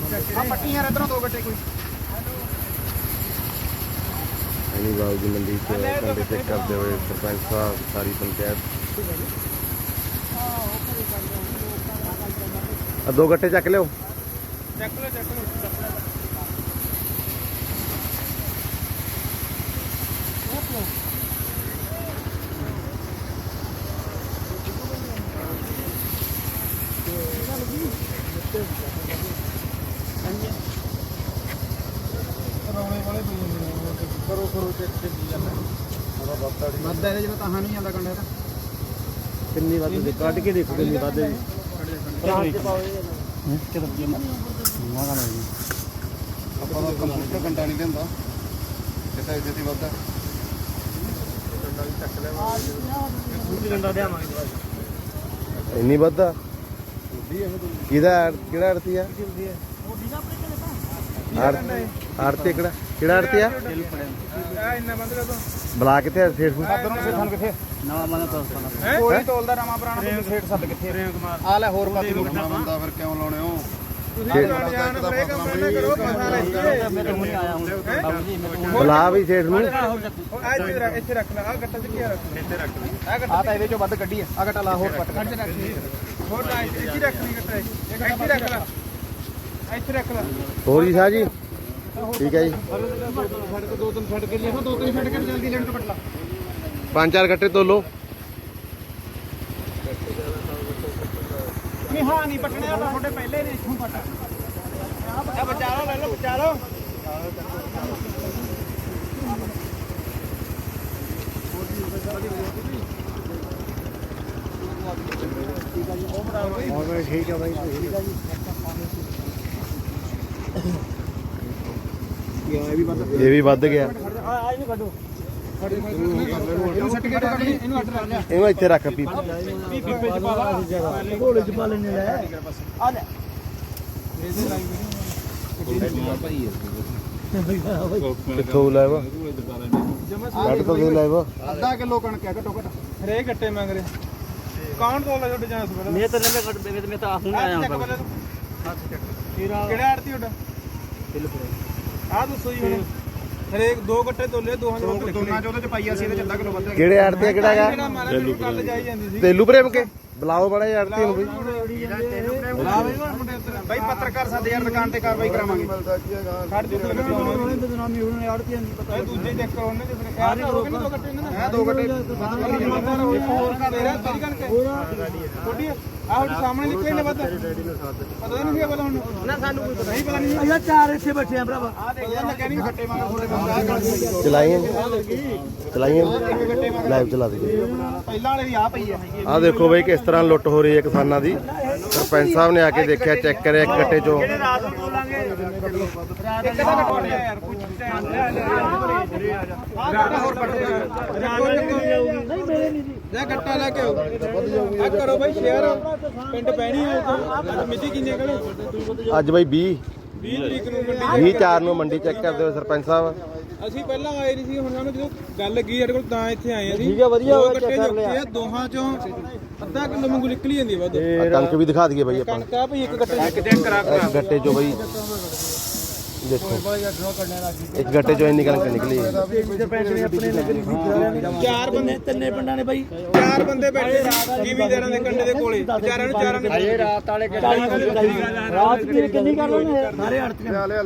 ਆ ਪੱਟੀਆਂ ਇਧਰੋਂ ਦੋ ਗੱਟੇ ਕੋਈ। ਐਨੀ ਬਾਗ ਦੀ ਮੰਡੀ ਚ ਕੰਡੇ ਚੈੱਕ ਕਰਦੇ ਹੋਏ ਸਰਪੰਚ ਸਾਹਿਬ ਸਾਰੀ ਪੰਚਾਇਤ। ਆ ਦੋ ਗੱਟੇ ਚੱਕ ਲਿਓ। ਚੱਕ ਲੋ ਚੱਕ ਲੋ ਰੌਲੇ ਵਾਲੇ ਪਈ ਜਾਂਦੇ ਨੇ ਕਰੋ ਕਰੋ ਚੈੱਕ ਤੇ ਜੀ ਜਾਂਦਾ ਵੱਧਦਾ ਇਹਦੇ ਜਦੋਂ ਤਾਂ ਨਹੀਂ ਜਾਂਦਾ ਕੰਡਾ ਇਹਦਾ ਕਿੰਨੀ ਵੱਧ ਦੇ ਕੱਢ ਕੇ ਦੇਖੋ ਕਿੰਨੀ ਵੱਧ ਹੈ ਆਪਾਂ ਦਾ ਕੰਪਿਊਟਰ ਕੰਡਾ ਨਹੀਂ ਦਿੰਦਾ ਕਿਤਾ ਇਹਦੇ ਤੇ ਵੱਧਦਾ? ਇੰਨੀ ਵੱਧ ਆ ਕਿਹਦਾ ਕਿਹੜਾ ਆੜਤੀ ਆ? ਆੜਤੀ ਕਿਹੜਾ ਕਿਹੜਾ ਆੜਤੀ ਆ ਆ ਇੰਨਾ ਬੰਦ ਕਰ ਦੋ ਬੁਲਾ ਕਿੱਥੇ ਆ? ਸੇਠ ਨੂੰ? ਸਾਧਨ ਨੂੰ ਸੇਠਾਂ ਕਿੱਥੇ? ਨਵਾਂ ਬੰਦਾ ਤੋਲ ਕੋਈ ਤੋਲਦਾ ਨਵਾਂ ਪੁਰਾਣਾ ਕੋਈ ਸੇਠ ਸੱਦ ਕਿੱਥੇ ਰੇਮ ਕੁਮਾਰ। ਆ ਲੈ ਹੋਰ ਪਾਤੀ ਰੁਕਣਾ ਬੰਦਾ ਫਿਰ ਕਿਉਂ ਲਾਉਣੇ ਹੋ? ਤੁਸੀਂ ਜਾਣ ਬਰੇ ਕੰਮ ਨਾ ਕਰੋ ਪਤਾ ਲੈ ਮੈਂ ਤਾਂ ਹੁਣੇ ਆਇਆ ਹੁਣ। ਬੁਲਾ ਵੀ ਸੇਠ ਨੂੰ। ਆ ਇੱਥੇ ਰੱਖ ਇੱਥੇ ਰੱਖ ਲੈ ਆ ਗੱਟਾ ਚ ਕੀ ਰੱਖ ਇੱਥੇ ਰੱਖ ਲੈ। ਆ ਗੱਟਾ ਆ ਤਾਂ ਇਹਦੇ ਚੋਂ ਵੱਧ ਕੱਢੀ ਆ। ਆ ਗੱਟਾ ਲਾ ਹੋਰ ਪੱਟ ਕੱਢ ਰੱਖ ਹੋਰ ਲਾ? ਇੱਥੇ ਰੱਖ ਲੈ। ਹੋਰ ਜੀ ਸਾਹ ਜੀ? ਠੀਕ ਹੈ ਜੀ। ਛੱਡ ਕੇ ਦੋ ਤਿੰਨ ਛੱਡ ਕੇ ਲਿਆਓ ਦੋ ਤਿੰਨ ਛੱਡ ਕੇ ਜਲਦੀ ਲੈਣ ਤੋਂ ਪਟਲਾ ਪੰਜ ਚਾਰ ਗੱਟੇ ਤੋਲੋ। ਨਹੀਂ ਹਾਂ ਨਹੀਂ ਪਟਣੇ ਆ ਤੁਹਾਡੇ ਪਹਿਲੇ ਨੇ ਇੱਥੋਂ ਪਟਾ। ਆ ਬਚਾ ਲਓ ਲੈ ਲਓ ਬਚਾ ਲਓ ਠੀਕ ਹੈ ਬਾਈ ਇਹ ਵੀ ਵੱਧ ਗਿਆ। ਇਹਨੂੰ ਲਈ ਇੱਥੇ ਰੱਖ ਪੀ ਪੀਪੇ ਚ ਪਾ ਲਾ ਘੋੜੇ ਚ ਪਾ ਲੈਣੇ ਲੈ ਆ ਲੈ ਕਿੱਥੋਂ ਲੈ ਵਾ ਕੱਢ ਤੋਂ ਦੇ ਲੈ ਵਾ ਅੱਧਾ ਕਿਲੋ ਕਣਕ ਹੈ ਘਟੋ ਘਟ। ਹਰੇ ਗੱਟੇ ਮੰਗ ਰਹੇ। ਕੌਣ ਤੋਲਾ ਤੁਹਾਡੇ ਜਾਂਸ ਬੜਾ ਮੈਂ ਤਾਂ ਨਵੇਂ ਕੱਟ ਮੈਂ ਮੈਂ ਤਾਂ ਹੁਣ ਆਇਆ ਹਾਂ ਕਿਹੜਾ ਆੜਤੀ ਤੁਹਾਡਾ? ਆ ਦੱਸੋ ਜੀ ਹੁਣ। ਹਰੇਕ ਦੋ ਗੱਟੇ ਤੋਲੇ ਦੋਹਾਂ ਦੇ ਵੱਧ ਦੋਨਾਂ ਚ ਉਹਦੇ ਚ ਪਾਈਆ ਸੀ ਇਹਦੇ ਚ ਅੱਧਾ ਕਿਲੋ ਵੱਧ ਕਿਹੜੇ ਆੜਤੀ ਆ ਕਿਹੜਾ ਹੈਗਾ? ਮਾਰਾ ਮੈਨੂੰ ਕੱਲ ਜਾਈ ਜਾਂਦੀ ਸੀ। ਤੇਲੂ ਪ੍ਰੇਮ ਕੇ? ਬੁਲਾਓ ਬੜਾ ਆੜਤੀ ਨੂੰ ਬਈ। ਬਾਈ ਪੱਤਰਕਾਰ ਸਾਡੇ ਯਾਰ ਦੁਕਾਨ ਤੇ ਕਾਰਵਾਈ ਕਰਾਵਾਂਗੇ। ਖੜ ਜੂ ਤੇ ਬਦਨਾਮੀ ਉਹਨਾਂ ਨੇ ਆੜਤੀ ਨਹੀਂ ਪਤਾ ਦੂਜੇ ਚੈੱਕ ਕਰੋ ਉਹਨੇ ਤੇ ਫਿਰ ਕਿਹਾ ਦੋ ਗੱਟੇ ਦੋ ਗੱਟੇ ਇਹਨਾਂ ਨੇ ਦੋ ਗੱਟੇ ਹੋਰ ਤੇਰਾ ਤੇਰੀ ਕਣਕ ਥੋੜੀ ਆ ਆਹ ਸਾਹਮਣੇ ਨਿਕਲੇ ਨੇ ਵੱਧ। ਪਤਾ ਨਹੀਂ ਸੀ ਪਤਾ ਹੁਣ। ਨਾ ਸਾਨੂੰ ਕੋਈ ਪਤਾ ਨਹੀਂ ਪਤਾ ਨਹੀਂ। ਅయ్యਾ ਚਾਰ ਇੱਥੇ ਬੈਠੇ ਆ ਭਰਾਵਾ। ਆ ਦੇਖ ਲੈ ਲੱਗਿਆ ਨਹੀਂ ਗੱਟੇ ਮਾਰ ਥੋੜੇ ਬੰਦਾ। ਚਲਾਈਏ ਚਲਾਈਏ ਲਾਈਵ ਚਲਾ ਦੇ। ਪਹਿਲਾਂ ਵਾਲੇ ਦੀ ਆ ਪਈ ਆ। ਆ ਦੇਖੋ ਬਈ ਕਿਸ ਤਰ੍ਹਾਂ ਲੁੱਟ ਹੋ ਰਹੀ ਹੈ ਕਿਸਾਨਾਂ ਦੀ। ਸਰਪੰਚ ਸਾਹਿਬ ਨੇ ਆ ਕੇ ਦੇਖਿਆ ਚੈੱਕ ਕਰਿਆ ਇੱਕ ਗੱਟੇ ਚੋਂ। ਜੀ ਗੱਟਾ ਲੈ ਕੇ ਆਓ ਆ ਕਰੋ ਬਾਈ ਸ਼ੇਅਰ ਪਿੰਡ ਪੈਣੀ ਮਿੱਟੀ ਕਿੰਨੇ ਕਲੇ ਅੱਜ ਬਈ 20 20 ਤਰੀਕ ਨੂੰ ਮੰਡੀ 20 4 ਨੂੰ ਮੰਡੀ ਚੈੱਕ ਕਰਦੇ ਹੋਏ ਸਰਪੰਚ ਸਾਹਿਬ। ਅਸੀਂ ਪਹਿਲਾਂ ਆਏ ਨਹੀਂ ਸੀ ਹੁਣ ਸਾਨੂੰ ਜਦੋਂ ਗੱਲ ਲੱਗੀ ਸਾਡੇ ਕੋਲ ਤਾਂ ਇੱਥੇ ਆਏ ਅਸੀਂ। ਠੀਕ ਆ, ਵਧੀਆ ਗੱਟੇ check ਕਰ ਜੁੱਤੇ ਆ ਦੋਹਾਂ ਚੋਂ ਅੱਧਾ ਕਿਲੋ ਵਾਂਗੂ ਨਿਕਲੀ ਜਾਂਦੀ ਆ ਵੱਧ। ਆਹ ਕਣਕ ਵੀ ਦਿਖਾ ਦਈਏ ਬਈ ਆਪਾਂ ਕਣਕ ਆ ਭਈ ਇੱਕ ਗੱਟੇ ਕਿਤੇ ਕਰਾ ਇਸ ਗੱਟੇ ਚੋਂ ਬਈ। ਦੇਖੋ। ਇੱਕ ਗੱਟੇ ਚੋਂ ਇੰਨੀ ਕਣਕ ਨਿਕਲੀ ਹੈ ਚਾਰ ਬੰਦੇ ਤਿੰਨੇ ਪਿੰਡਾਂ ਨੇ ਬਾਈ। ਚਾਰ ਬੰਦੇ ਬੈਠੇ ਜ਼ਿਮੀਦਾਰਾਂ ਦੇ ਕੰਡੇ ਦੇ ਕੋਲੇ। ਵਿਚਾਰਿਆਂ ਨੂੰ ਚਾਰਾਂ ਨੇ ਰਾਤ ਵਾਲੇ ਰਾਤ ਕਿੰਨੀ ਕਰ ਲੈਣੇ ਸਾਰੇ ਅੜਤੀਆਂ। ਲੈ